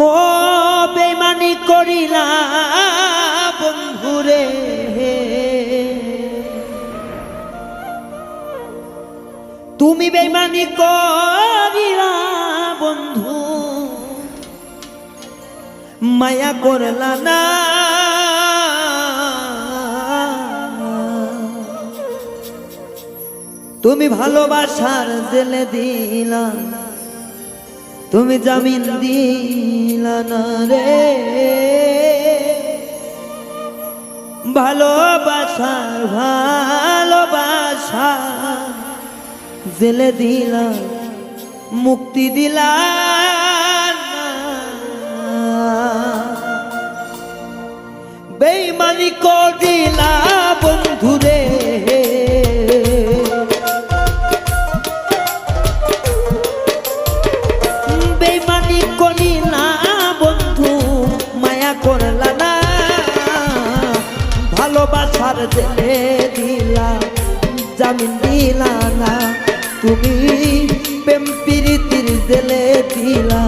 ও বেমানি করিলা বন্ধুরে। তুমি বেমানি করিলা বন্ধু। মায়া করলা না। তুমি ভালোবাসার জেলে দিলা। তুমি জামিন দিলা না রে ভালোবাসার ভালোবাসা জেলে দিলা মুক্তি দিলা। বেইমানি করিলা বন্ধুরে ভালোবাসার জেলে দিলা জামিন দিলা না। তুমি প্রেম প্রীতির জেলে দিলা।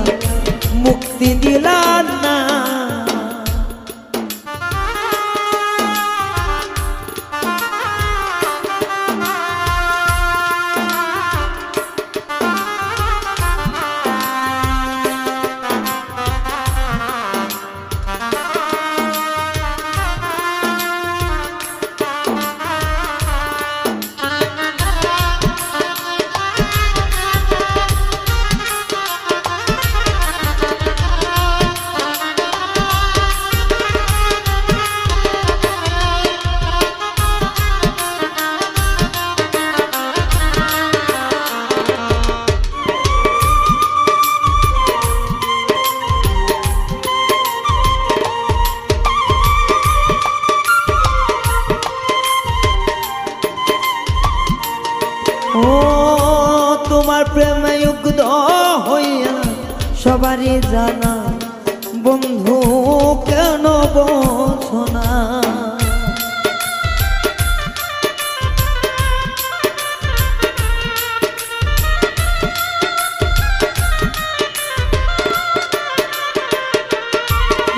সবারই জানা, বন্ধু কেন বোঝো না?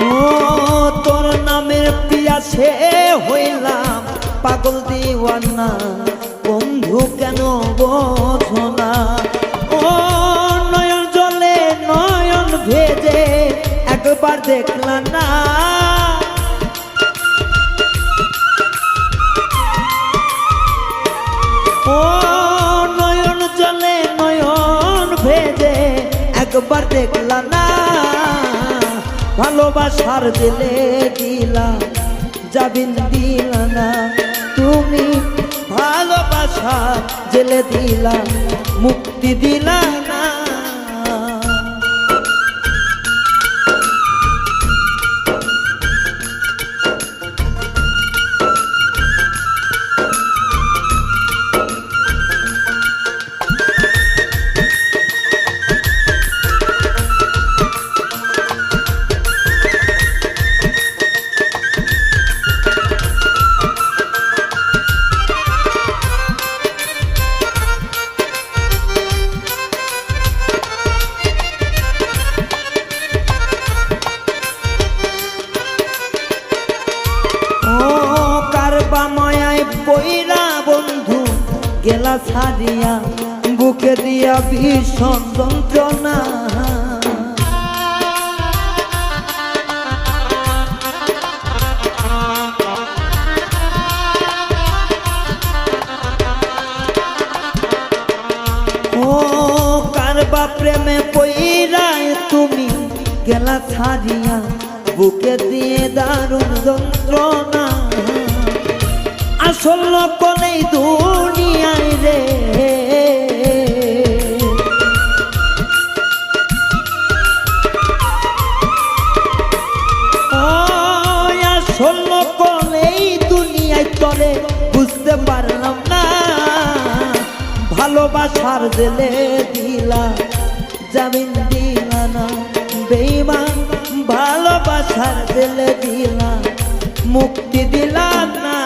ও, তোর নামের পিয়াসে হইলাম পাগল দিওয়ানা, বন্ধু কেন বোঝো একবার দেখলাম না। ও নয়ন জলে নয়ন ভেজে একবার দেখলা না। ভালোবাসার দিলে দিলা যাবিন দিলা না। তুমি ভালোবাসা জেলে দিলা, মুক্তি দিলা ছাড়িয়া বুকে দিয়া ভীষণ যন্ত্রণা। কারবা প্রেমে পইরায় তুমি গেলা ছাড়িয়া, বুকে দিয়ে দারুণ যন্ত্রণা। আসল কোনেই দুনিয়ায় রে। দুনিয়ায় তলে বুঝতে পারলাম না। ভালোবাসার জেলে দিলা, জামিন দিলা না বেইমান ভালোবাসার জেলে দিলা, মুক্তি দিলা না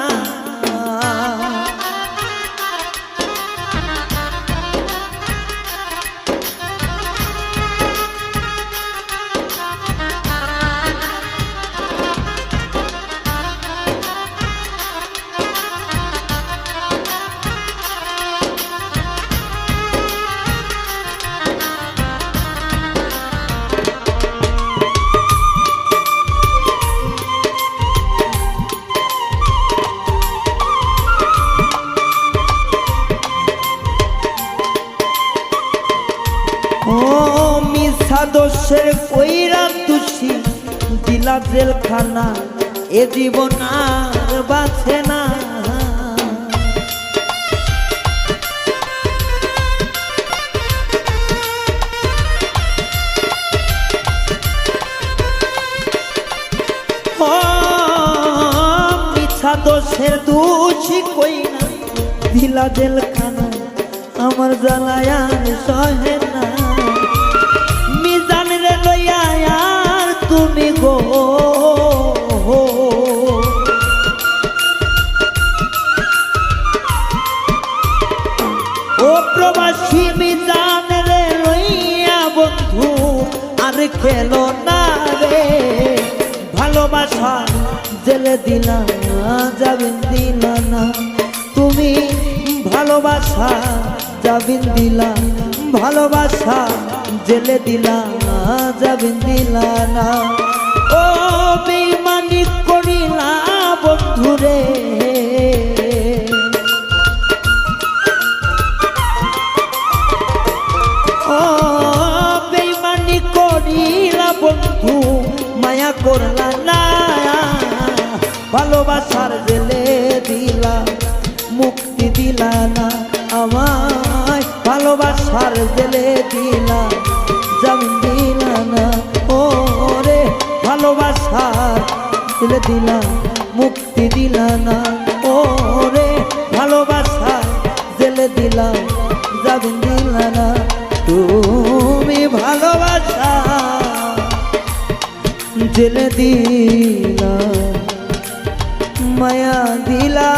দোষের কইরা দোষী দিলা জেলখানা, এ জীবন আর বাঁচে না। দোষের দোষী কইরা দিলা জেলখানা আমার জ্বালায়ার সহে গো ও প্রবাসী মিজান রে লইয়া বন্ধু, আর খেলো না রে। ভালোবাসা জেলে দিলা যাবেন দিলা না। তুমি ভালোবাসা, যাবেন দিলা ভালোবাসা জেলে দিলা যাবেন দিলা না। বন্ধু, মায়া করলা না। ভালোবাসার জেলে দিলা, মুক্তি দিলা না আমায়। ভালোবাসার জেলে দিলা, জামিন না। ও রে ভালোবাসার জেলে দিলা, মুক্তি দিলা না। ও রে ভালোবাসার জেলে দিলা, জামিন দিলা না। জেলে দিলা মায়া দিলা।